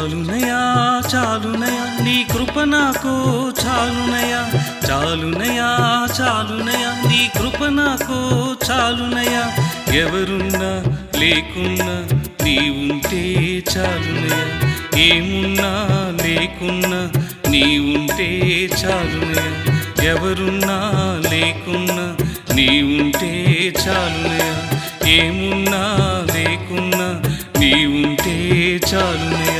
చాలునయా చాలునయా నీ కృప నాకు చాలునయా చాలునయా చాలునయా నీ కృప నాకు చాలునయా ఎవరున్నా లేకున్నా నీ ఉంటే చాలునయా ఏమున్నా లేకున్నా నీ ఉంటే చాలునయా ఎవరున్నా లేకున్నా నీ ఉంటే చాలునయా ఏమున్నా లేకున్నా నీ ఉంటే చాలునయా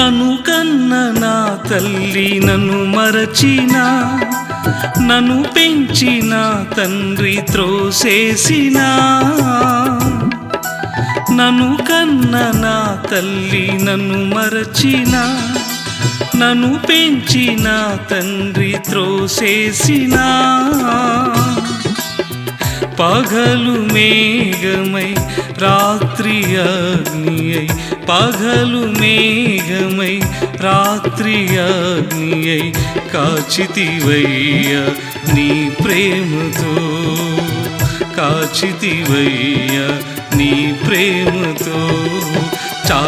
నను కన్న నా తల్లి నన్ను మరచిన నన్ను పెంచిన తండ్రి త్రోసేసిన. నన్ను కన్న నా తల్లి నన్ను మరచిన నన్ను పెంచిన తండ్రి త్రోసేసినా. పగలు మేఘమై రాత్రి అగ్నియై. పగలు మేఘమై రాత్రి అగ్నియై. కాచితివయ్య నీ ప్రేమతో కాచితివయ్య నీ ప్రేమతో.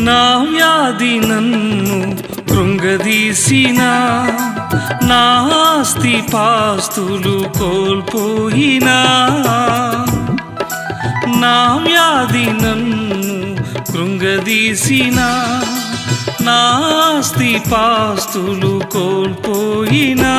నా వ్యాధి నన్ను కృంగదీసిన నా ఆస్తి పాస్తులు కోల్పోయినా. నా వ్యాధి నన్ను కృంగదీసిన నా ఆస్తి పాస్తులు కోల్పోయినా.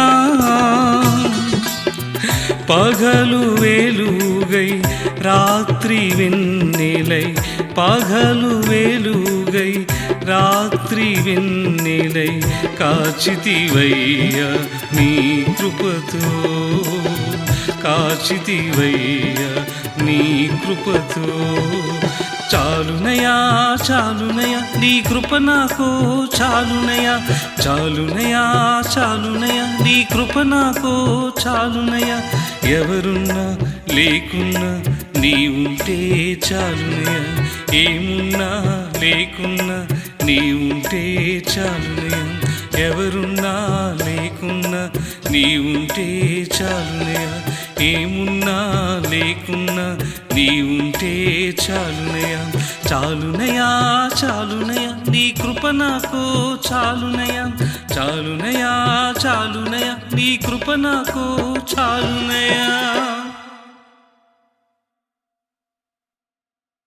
పగలు వేలుగై రాత్రి వెన్నెలై పగలు వేలుగై రాత్రి వెన్నెలై కాచితివయ్య నీ కృపతో. కాచితివయ్య నీ కృపతో. చాలునయా చాలునయా నీ కృప నాకు చాలునయా. చాలునయా చాలునయా నీ కృప నాకు చాలునయా. ఎవరున్నా లేకున్నా నీ ఉంటే చాలునయా. ఏమున్నా లేకున్నా నీ ఉంటే చాలు ఎవరున్నా లేకున్నా నీ ఉంటే చాలు ఏమున్నా లేకున్నా నీ ఉంటే చాలునయా చాలునయా చాలునయా నీ కృప నాకు చాలునయా చాలునయా చాలునయా నీ కృప నాకు చాలునయా